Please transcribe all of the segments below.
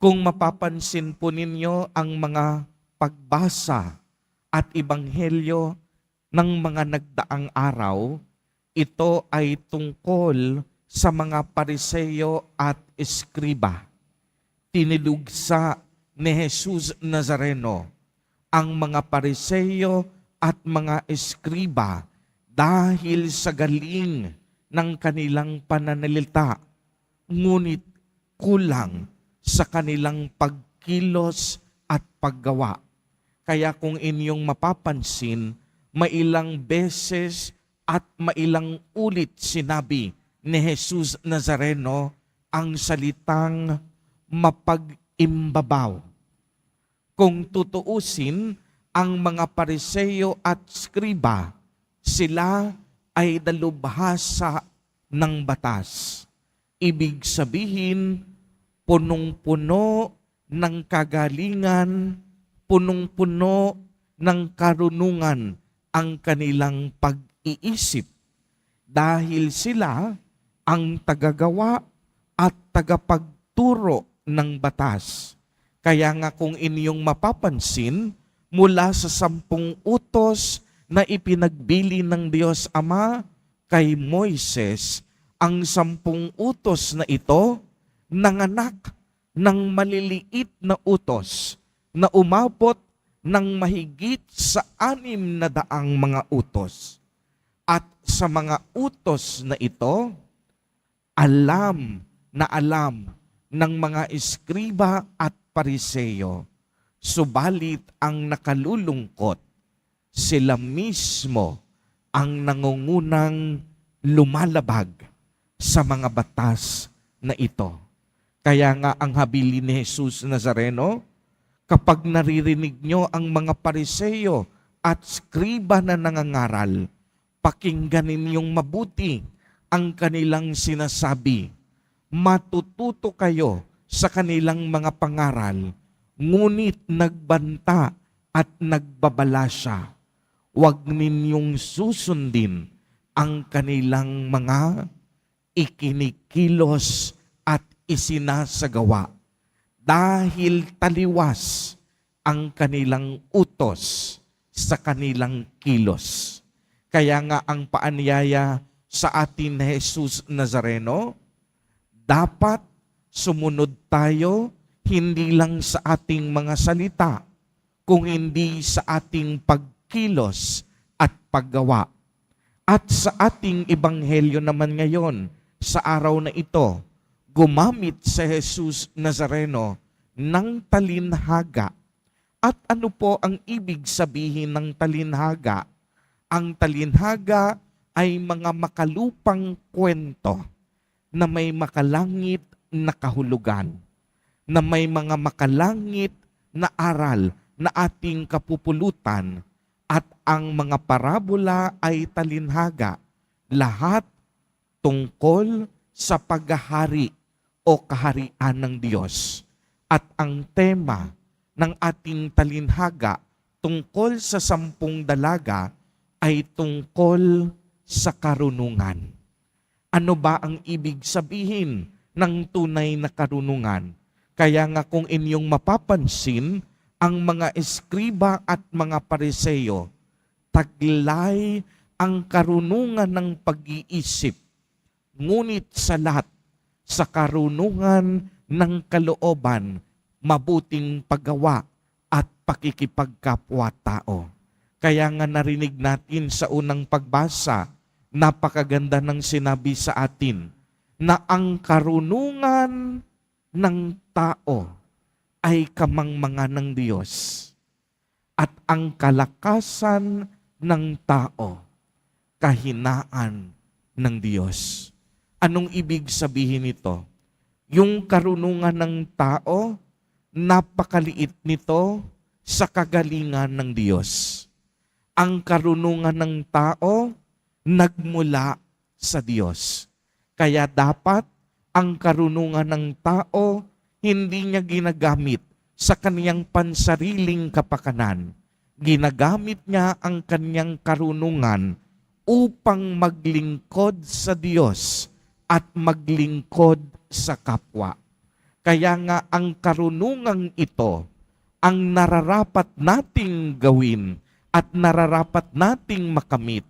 Kung mapapansin po ninyo ang mga pagbasa at ibanghelyo ng mga nagdaang araw, ito ay tungkol sa mga pariseyo at eskriba. Tinilugsa ni Jesus Nazareno ang mga pariseyo at mga eskriba dahil sa galing ng kanilang pananalita, ngunit kulang sa kanilang pagkilos at paggawa. Kaya kung inyong mapapansin, mailang beses at mailang ulit sinabi ni Jesus Nazareno ang salitang mapag-imbabaw. Kung tutuusin, ang mga pariseyo at skriba, sila ay dalubhasa ng batas. Ibig sabihin, punong-puno ng kagalingan, punong-puno ng karunungan ang kanilang pag-iisip dahil sila ang tagagawa at tagapagturo ng batas. Kaya nga kung inyong mapapansin, mula sa sampung utos na ipinagbili ng Diyos Ama kay Moises, ang sampung utos na ito nanganak ng maliliit na utos na umabot ng mahigit sa anim na daang mga utos. At sa mga utos na ito, alam na alam ng mga eskriba at pariseyo. Subalit ang nakalulungkot, sila mismo ang nangungunang lumalabag sa mga batas na ito. Kaya nga ang habili ni Jesus Nazareno, kapag naririnig nyo ang mga pariseyo at skriba na nangangaral, pakinggan ninyong mabuti ang kanilang sinasabi. Matututo kayo sa kanilang mga pangaral, ngunit nagbanta at nagbabala siya. Huwag ninyong susundin ang kanilang mga ikinikilos isinasagawa dahil taliwas ang kanilang utos sa kanilang kilos. Kaya nga ang paanyaya sa atin ni Jesus Nazareno, dapat sumunod tayo hindi lang sa ating mga salita, kung hindi sa ating pagkilos at paggawa. At sa ating ebanghelyo naman ngayon, sa araw na ito, gumamit sa Jesus Nazareno ng talinhaga. At ano po ang ibig sabihin ng talinhaga? Ang talinhaga ay mga makalupang kwento na may makalangit na kahulugan, na may mga makalangit na aral na ating kapupulutan at ang mga parabola ay talinhaga, lahat tungkol sa paghahari o kaharian ng Diyos. At ang tema ng ating talinhaga tungkol sa sampung dalaga ay tungkol sa karunungan. Ano ba ang ibig sabihin ng tunay na karunungan? Kaya nga kung inyong mapapansin, ang mga eskriba at mga pariseyo, taglay ang karunungan ng pag-iisip. Ngunit sa lahat, sa karunungan ng kalooban, mabuting paggawa at pakikipagkapwa-tao. Kaya nga narinig natin sa unang pagbasa, napakaganda ng sinabi sa atin na ang karunungan ng tao ay kamangmanga ng Diyos at ang kalakasan ng tao kahinaan ng Diyos. Anong ibig sabihin nito? Yung karunungan ng tao, napakaliit nito sa kagalingan ng Diyos. Ang karunungan ng tao, nagmula sa Diyos. Kaya dapat ang karunungan ng tao, hindi niya ginagamit sa kaniyang pansariling kapakanan. Ginagamit niya ang kaniyang karunungan upang maglingkod sa Diyos at maglingkod sa kapwa. Kaya nga ang karunungang ito ang nararapat nating gawin at nararapat nating makamit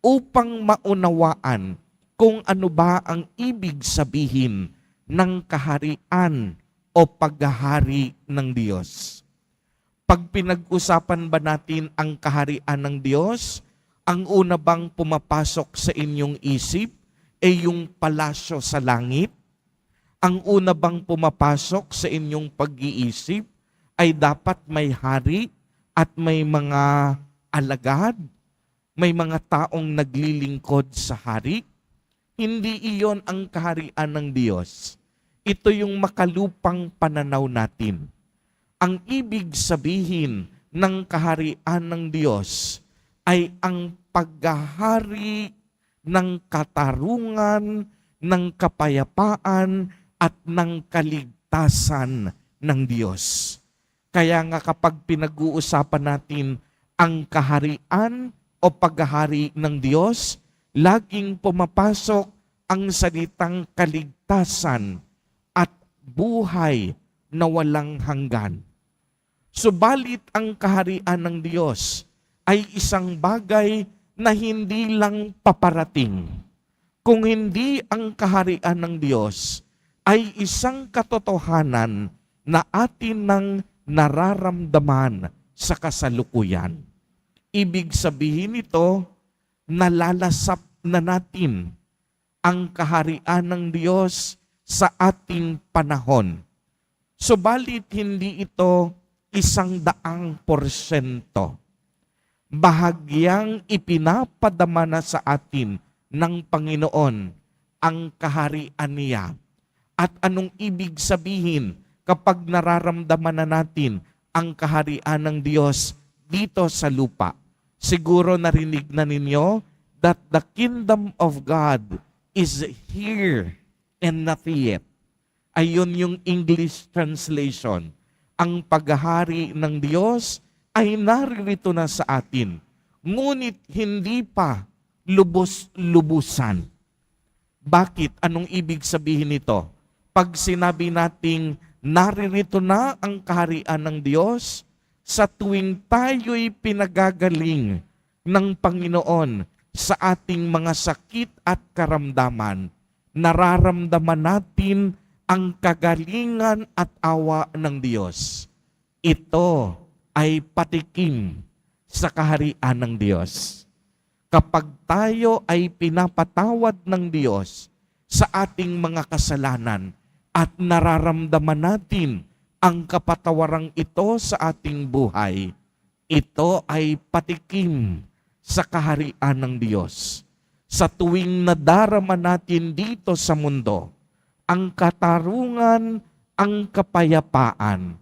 upang maunawaan kung ano ba ang ibig sabihin ng kaharian o paghahari ng Diyos. Pag pinag-usapan ba natin ang kaharian ng Diyos, ang una bang pumapasok sa inyong isip ay yung palasyo sa langit? Ang una bang pumapasok sa inyong pag-iisip ay dapat may hari at may mga alagad, may mga taong naglilingkod sa hari? Hindi iyon ang kaharian ng Diyos. Ito yung makalupang pananaw natin. Ang ibig sabihin ng kaharian ng Diyos ay ang paghahari ng katarungan, ng kapayapaan, at ng kaligtasan ng Diyos. Kaya nga kapag pinag-uusapan natin ang kaharian o paghahari ng Diyos, laging pumapasok ang salitang kaligtasan at buhay na walang hanggan. Subalit ang kaharian ng Diyos ay isang bagay na hindi lang paparating. Kung hindi ang kaharian ng Diyos ay isang katotohanan na atin nang nararamdaman sa kasalukuyan. Ibig sabihin nito, nalalasap na natin ang kaharian ng Diyos sa ating panahon. Subalit hindi ito isang daang porsyento. Bahagyang ipinapadama na sa atin ng Panginoon ang kaharian niya. At anong ibig sabihin kapag nararamdaman na natin ang kaharian ng Diyos dito sa lupa? Siguro narinig na ninyo that the kingdom of God is here and not yet. Ayun yung English translation. Ang paghahari ng Diyos ay naririto na sa atin. Ngunit hindi pa lubos-lubusan. Bakit? Anong ibig sabihin nito? Pag sinabi nating naririto na ang kaharian ng Diyos, sa tuwing tayo'y pinagagaling ng Panginoon sa ating mga sakit at karamdaman, nararamdaman natin ang kagalingan at awa ng Diyos. Ito ay patikim sa kaharian ng Diyos. Kapag tayo ay pinapatawad ng Diyos sa ating mga kasalanan at nararamdaman natin ang kapatawarang ito sa ating buhay, ito ay patikim sa kaharian ng Diyos. Sa tuwing nadarama natin dito sa mundo, ang katarungan, ang kapayapaan,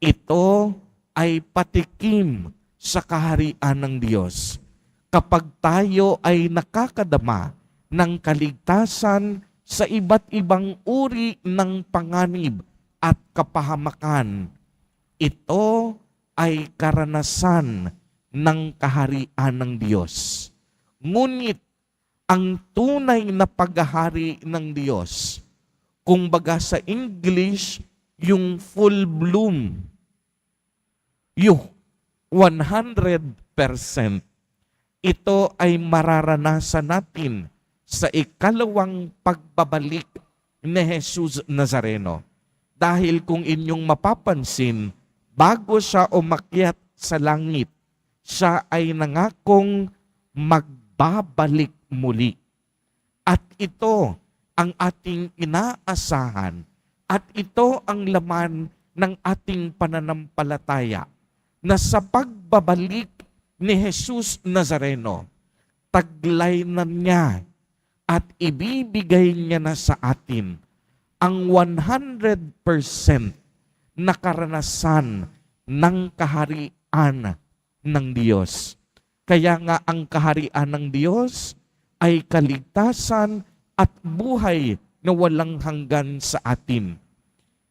ito ay patikim sa kaharian ng Diyos. Kapag tayo ay nakakadama ng kaligtasan sa iba't ibang uri ng panganib at kapahamakan, ito ay karanasan ng kaharian ng Diyos. Ngunit ang tunay na paghahari ng Diyos, kung baga sa English, yung full bloom, yung 100%, ito ay mararanasan natin sa ikalawang pagbabalik ni Jesus Nazareno. Dahil kung inyong mapapansin, bago siya umakyat sa langit, siya ay nangakong magbabalik muli. At ito ang ating inaasahan at ito ang laman ng ating pananampalataya na sa pagbabalik ni Jesus Nazareno, taglay na niya at ibibigay niya na sa atin ang 100% na karanasan ng kaharian ng Diyos. Kaya nga ang kaharian ng Diyos ay kaligtasan at buhay na walang hanggan sa atin.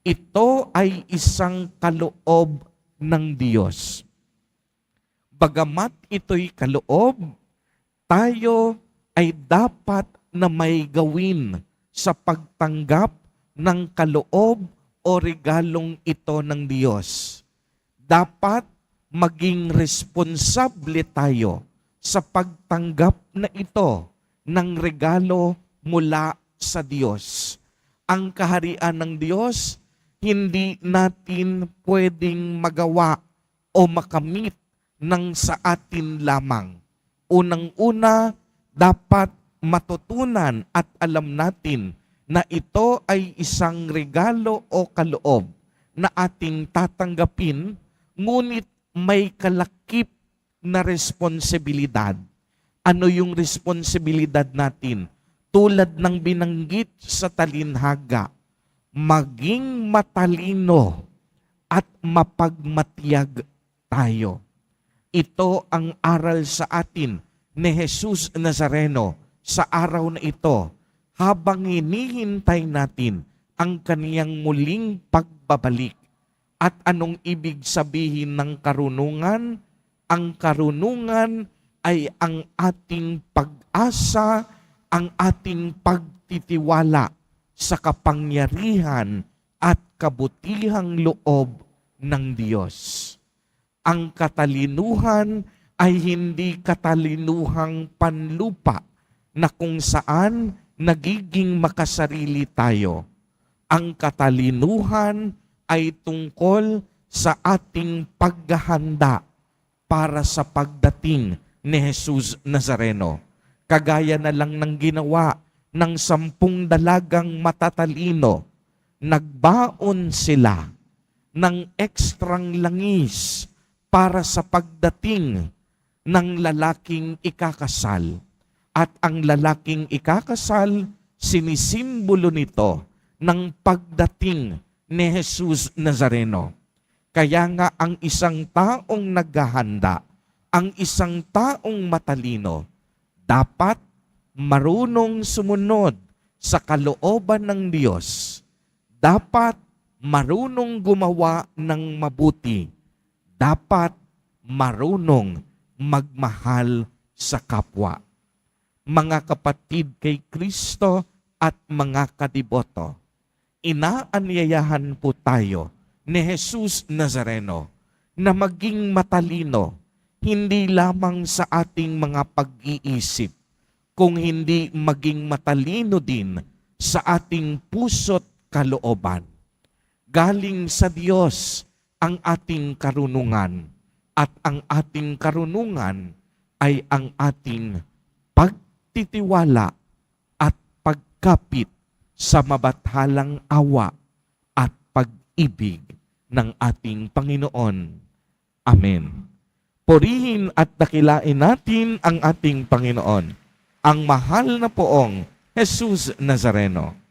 Ito ay isang kaloob ng Diyos. Bagamat ito'y kaloob, tayo ay dapat na may gawin sa pagtanggap ng kaloob o regalong ito ng Diyos. Dapat maging responsable tayo sa pagtanggap na ito ng regalo mula sa Diyos. Ang kaharian ng Diyos, hindi natin pwedeng magawa o makamit ng sa atin lamang. Unang-una, dapat matutunan at alam natin na ito ay isang regalo o kaloob na ating tatanggapin, ngunit may kalakip na responsibilidad. Ano yung responsibilidad natin? Tulad ng binanggit sa talinhaga, maging matalino at mapagmatiyag tayo. Ito ang aral sa atin ni Jesus Nazareno sa araw na ito habang hinihintay natin ang kaniyang muling pagbabalik. At anong ibig sabihin ng karunungan? Ang karunungan ay ang ating pag-asa, ang ating pagtitiwala sa kapangyarihan at kabutihang loob ng Diyos. Ang katalinuhan ay hindi katalinuhang panlupa na kung saan nagiging makasarili tayo. Ang katalinuhan ay tungkol sa ating paghahanda para sa pagdating ni Jesus Nazareno. Kagaya na lang ng ginawa ng sampung dalagang matatalino, nagbaon sila ng ekstrang langis para sa pagdating ng lalaking ikakasal. At ang lalaking ikakasal, sinisimbolo nito ng pagdating ni Jesus Nazareno. Kaya nga ang isang taong naghahanda, ang isang taong matalino, dapat marunong sumunod sa kalooban ng Diyos. Dapat marunong gumawa ng mabuti. Dapat marunong magmahal sa kapwa. Mga kapatid kay Kristo at mga kadiboto, inaanyayahan po tayo ni Jesus Nazareno na maging matalino hindi lamang sa ating mga pag-iisip, kung hindi maging matalino din sa ating puso't kalooban. Galing sa Diyos ang ating karunungan at ang ating karunungan ay ang ating pagtitiwala at pagkapit sa mabathalang awa at pag-ibig ng ating Panginoon. Amen. Purihin at dakilain natin ang ating Panginoon, ang mahal na poong Jesus Nazareno